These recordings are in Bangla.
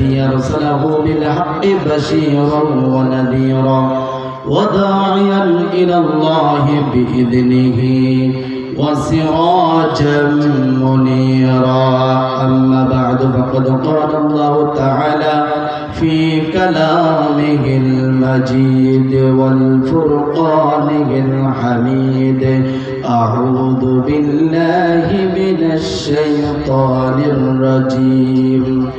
الذي أرسله بالحق بشيرا ونذيرا وداعيا إلى الله بإذنه وسراجا منيرا. أما بعد فقد قال الله تعالى في كلامه المجيد والفرقانه الحميد أعوذ بالله من الشيطان الرجيم.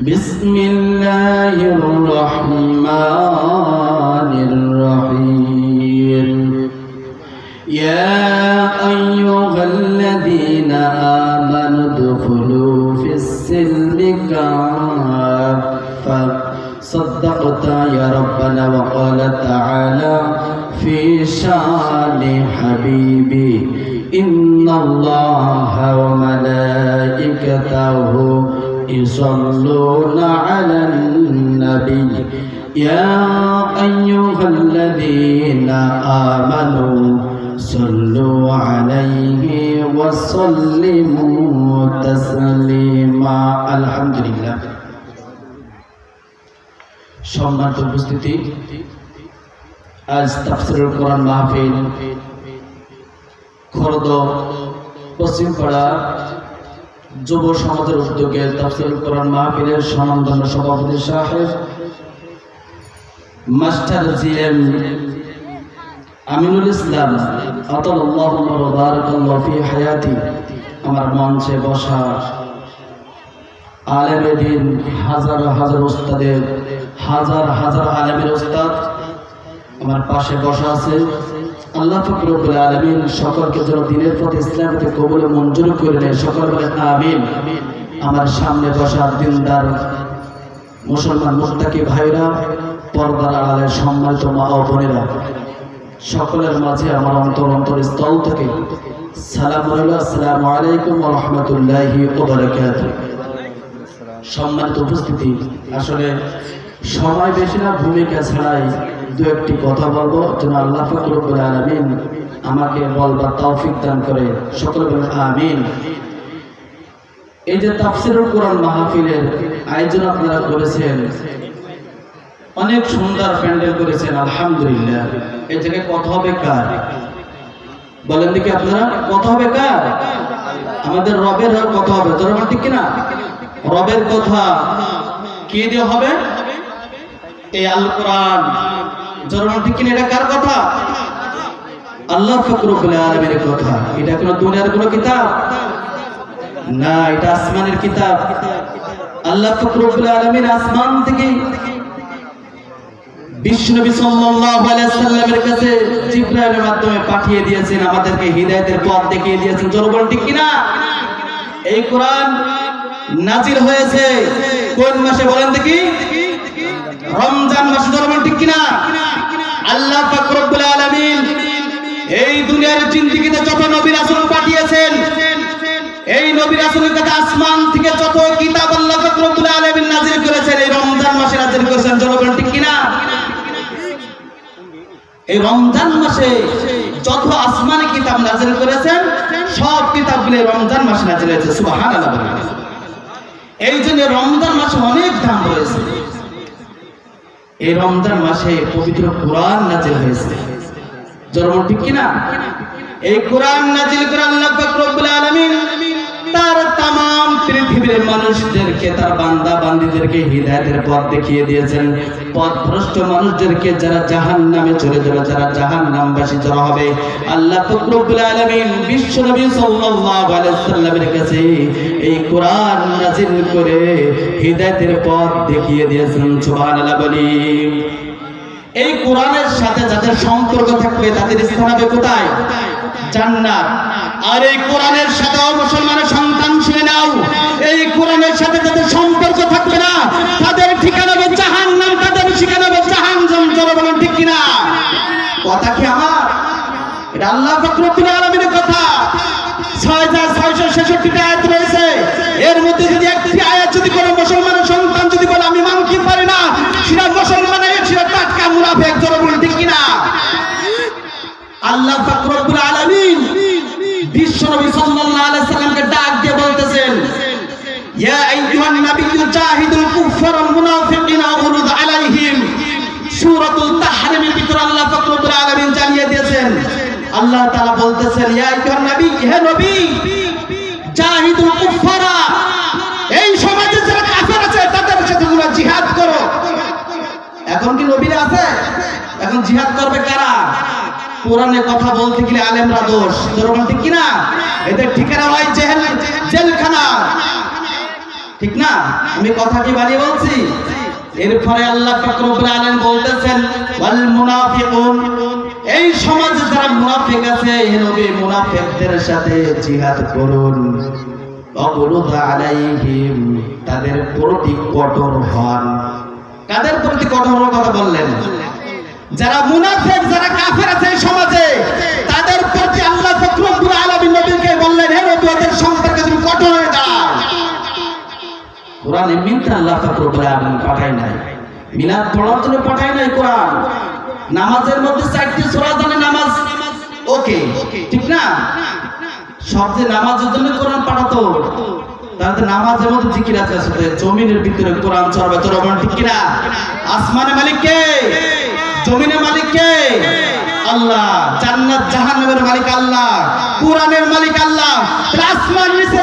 بسم الله الرحمن الرحيم. يا أيها الذين آمنوا ادخلوا في السلم كافة. صدقت يا ربنا وقال تعالى في شان حبيبي إن الله وملائكته يصلون على النبي يا أيها الذين آمنوا صلوا عليه وسلموا تسليما الحمد لله সম্মানিত উপস্থিতি আজ তাফসিরুল কোরআন মাহফিল খর্দ পশ্চিমপাড়া যুব সমাজের উদ্যোগে তাফসিরুল কোরআন মাহফিলের সম্মানধন্য সভাপতি সাহেব, master G M Aminul Islam Hayati, আমার মঞ্চে বসা আলেমে দিন হাজার হাজার ওস্তাদের হাজার হাজার আলেমের ওস্তাদ আমার পাশে বসা আছে। আল্লাহ ফকরুল আলমিন সকলকে যেন দিনের প্রতি ইসলামকে কবলে মঞ্জুর করে নেয়। সকল বলে আমিন। আমার সামনে বসা দিনদার মুসলমান মুস্তাকি ভাইরা, পর্দার আড়ালের সম্মানিত মা ও বোনেরা, সকলের মাঝে আমার অন্তর অন্তর স্থল থেকে সালাম আসসালামু আলাইকুম রহমতুল্লাহি সম্মানিত উপস্থিতি, আসলে সময় বেশি না, ভূমিকা ছাড়াই দু একটি কথা বলব। যেন আল্লাহ ফকরুল আলমিন আমাকে বলবার তৌফিক দান করে। সকলে আমিন। এই যে তাফসিরুল কোরআন মাহফিলের আয়োজন আপনারা করেছেন, অনেক সুন্দর প্যান্ডেল করেছেন, আলহামদুলিল্লাহ। এই জায়গায় কথা হবে কার? বলেন দেখি আপনারা, কথা হবে কার? আমাদের রবের কথা হবে ধরো ঠিক কিনা? রবের কথা কি দিয়ে হবে? এই আল কোরআন ঠিক কিনা, এটা কার কথা? আল্লাহ ফকরুল আলমের কথা। এটা দুনিয়ার কিতাব? না, এটা আসমানের কিতাব। আল্লাহ ফকরুল আলমীর আসমান থেকে মাধ্যমে পাঠিয়ে দিয়েছেন, আমাদেরকে হিদায়াতের পথ দেখিয়ে দিয়েছেন। জোরবল ঠিক কিনা? এই কোরআন নাজিল হয়েছে। কোন মাসে বলেন দেখি? রমজান মাসে জোরবল ঠিক কিনা? আল্লাহ পাক রব্বুল আলামিন এই দুনিয়ার জিন্দেগিতে যত নবী রাসূল পাঠিয়েছেন, এই নবী রাসূলের কাছে আসমান থেকে যত কিতাব আল্লাহ পাক রব্বুল আলামিন নাজিল করেছেন, এই রমজান মাসে নাজিল করেছেন জোরবল ঠিক কিনা? এই রমজান মাসে যত আসমানি কিতাব নাজিল করেছেন, সব কিতাবগুলো রমজান মাসে নাজিল হয়েছে, সুবহানাল্লাহ এই জন্য রমজান মাসে অনেক দাম রয়েছে। এই রমজান মাসে পবিত্র কোরআন নাজিল হয়েছে। জন্ম ঠিক কিনা? এই কোরআন নাজিল করে আল্লাহ রব্বুল আলামিন তার তাম পৃথিবীর মানুষদেরকে, তার বান্দা বান্দিদেরকে হৃদায়তের পথ দেখিয়ে দিয়েছেন। পথভ্রষ্ট মানুষদেরকে যারা জাহান নামে চলে যাবে, যারা জাহান নামবাসী যারা হবে, আল্লাহ ফকরুল আলমিন বিশ্ব নবী সাল্লামের কাছে এই কোরআন নাজিল করে হৃদায়তের পথ দেখিয়ে দিয়েছেন। সুবহানাল্লাহ বলি। এই কোরআনের সাথে যাদের সম্পর্ক থাকবে, তাদের স্থান হবে কোথায়? জান্নাত। আর এই কোরআনের সাথে মুসলমানের সন্তান শুনে নাও। এই কোরআনের সাথে যাদের সম্পর্ক থাকবে না, তাদের ঠিকানা হবে জাহান্নাম, তাদের ঠিকানা হবে জাহান জন বলেন ঠিক কিনা? কথা কি আমার? এটা আল্লাহ ফকরুদ্দিন জাহিদুল কুফার মুনাফিকিনা ওয়াগলুদ আলাইহিম। সূরাতুল তাহরিমের ভিতর আল্লাহ ফাকরুল আলামিন জানিয়ে দিয়েছেন। আল্লাহ তাআলা বলতেছেন, ইয়া আইয়ুহান নবী, হে নবী, জাহিদুল কুফারা এই সমাজে যারা কাফের আছে, তাদের সাথে তোমরা জিহাদ করো। এখন কি নবীরা আছে? এখন জিহাদ করবে কারা? কোরআনে কথা বলতে গেলে আলেমরা দোষ। ঠিক কিনা? এদের ঠিকানা হয় জেল জেলখানা। ঠিক না? আমি কথা কি বানিয়ে বলছি? এরপরে আল্লাহ ফাকরুল আলেম বলতেছেন, ওয়াল মুনাফিকুন। এই সমাজে যারা মুনাফিক আছে, হে নবী, মুনাফিকদের সাথে জিহাদ করুন। অবরোধ আলাইহিম, তাদের প্রতি কঠোর হন। কাদের প্রতি কঠোর কথা বললেন? যারা মুনাফিক, যারা কাফের আছে এই সমাজে, তাদের প্রতি আল্লাহ ফখরুল আলামিন নবীকে বললেন, হে নবী, ওদের সম্পর্কে তুমি কঠোর হয়ে দাও কোরআন এমনিতে আল্লাহ নাই। পড়ার জন্য নাই কোরআন। নামাজের মধ্যে চারটি সূরা জানে নামাজ। ওকে, ঠিক না? নামাজের জন্য কোরআন পাঠাতো। তাহলে নামাজের মধ্যে জিকির আছে আসলে জমিনের ভিতরে কোরআন চড়বে। চড়বে ঠিক কিনা? আসমানের মালিক কে? জমিনের মালিক কে? আল্লাহ। জান্নাত, জাহান্নামের মালিক আল্লাহ। কোরআনের মালিক আল্লাহ। আসমান নিচে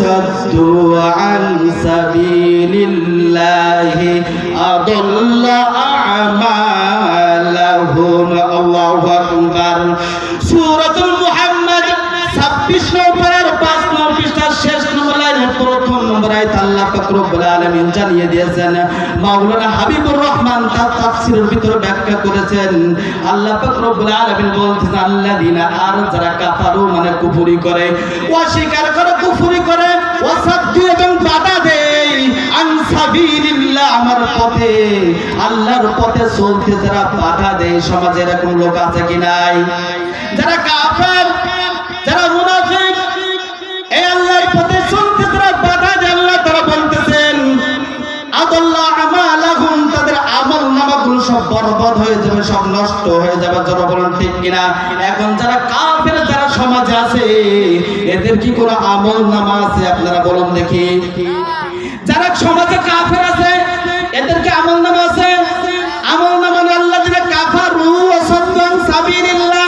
ওয়া সাদ্দু আন সাবিলিল্লাহি আদাল্লা আমালাহুম আল্লাহু আকবার সূরাতুল মুহাম্মদ 26 নম্বরের 5 নম্বর পৃষ্ঠার শেষ নম্বর লাইনের প্রথম নম্বর আয়াত আল্লাহ পাক রব্বুল আলামিন জানিয়ে দিয়েছেন মাওলানা হাবিবুর রহমান তার তাফসীরের ভিতরে ব্যাখ্যা করেছেন, আল্লাহ পাক রব্বুল আলামিন বলতেছেন, আল্লাযিনা আর যারা কাফারু মানে কুফরি করে অস্বীকার করে, কুফরি করে ওয়াসাদ্দু এবং বাধা দেয়, আন সাবিলিল্লাহ আমার পথে, আল্লাহর পথে চলতে যারা বাধা দেয়, সমাজে এরকম লোক আছে কি নাই? যারা কাফের হয়ে যাবে সব নষ্ট হয়ে যাবে বলেন ঠিক কিনা? এখন যারা কাফের, যারা সমাজে আছে, এদের কি কোনো আমল নামা আছে আপনারা বলুন দেখি? যারা সমাজে কাফের আছে এদেরকে আমল নামা আছে? আমল নামা আল্লাহ দিনে কাফারু ওয়াসাদ্দান সাবিলিল্লাহ।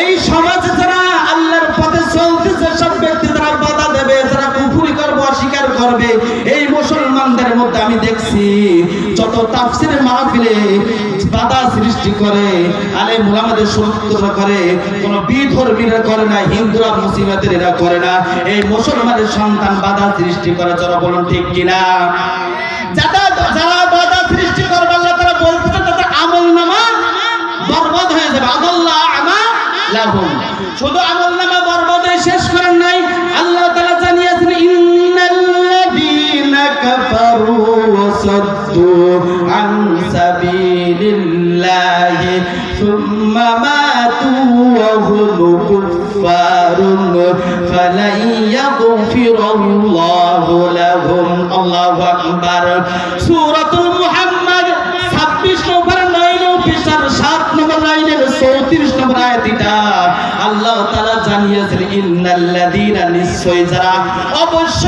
এই সমাজে যারা আল্লাহর পথে চলতেছে, সব ব্যক্তি যারা বাধা দেবে, যারা কুফরি করবে, অস্বীকার করবে, এই মুসলমানদের মধ্যে আমি দেখছি, যত তাফসিরের মাহফিলে বাধা সৃষ্টি করে আলে মুলামাদের সন্তুষ্ট করে, কোন বিধর্মীরা করে না, হিন্দুরা মুসিমাদের এরা করে না। এই মুসলমানের সন্তান বাধা সৃষ্টি করে যারা বলুন ঠিক কিনা? যারা বাধা সৃষ্টি করবে, আল্লাহ তারা বলতেছে, তাদের আমল নামা বরবাদ হয়ে যাবে। আদাল্লাহ আমা লাহুম। শুধু আমল কাফারু ওয়া সাদ্দু আন সাবিলিল্লাহি থুম্মা মাতু ওয়া হুম কুফফারুন ফালান ইয়াগফিরাল্লাহু লাহুম আল্লাহু আকবার সূরাতুল মুহাম্মদ 26 নম্বর লাইন পৃষ্ঠার 7 নম্বর লাইনের 34 নম্বর আয়াত এটা আল্লাহ তাআলা জানিয়েছেন ইন্নাল ইন্নাল্লাযীনা নিশ্চয় যারা মানে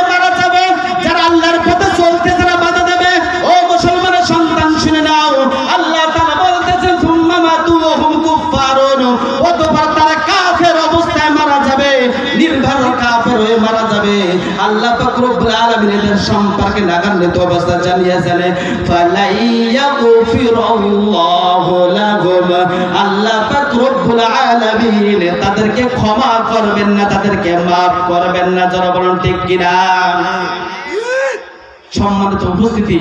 আলামিন এদের সম্পর্কে নাগান্বিত অবস্থা জানিয়েছেন আল্লাহ তাদেরকে ক্ষমা করবেন না, তাদেরকে maaf করবেন না বলেন ঠিক কিনা? সম্মানিত উপস্থিতি,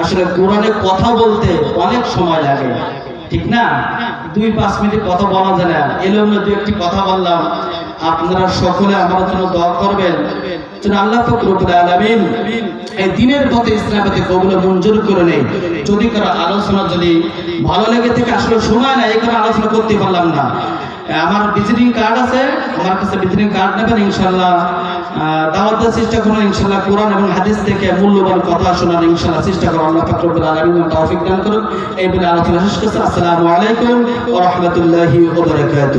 আসলে কোরআনে কথা বলতে অনেক সময় লাগে। ঠিক না? দুই পাঁচ মিনিট কথা বলা যায় না। এলো দু একটি কথা বললাম। আপনারা সকলে আমার জন্য দোয়া করবেন। যেন আল্লাহ ফকরুল আলমিন এই দিনের পথে ইসলামতে কবুল মঞ্জুর করে যদি কারও আলোচনা যদি ভালো লেগে থেকে, আসলে সময় না এই আলোচনা করতে পারলাম না। আমার ভিজিটিং কার্ড আছে, আমার কাছে ভিজিটিং কার্ড নেবেন ইনশাল্লাহ দাওয়াত চেষ্টা করুন ইনশাল্লাহ কোরআন এবং হাদিস থেকে মূল্যবান কথা শোনার ইনশাল্লাহ চেষ্টা করুন। আল্লাহ ফাকরুল আলমিন তৌফিক দান করুন। এই বলে আলোচনা শেষ করছি। আসসালামু আলাইকুম ওয়া রাহমাতুল্লাহি ওয়া বারাকাতুহু।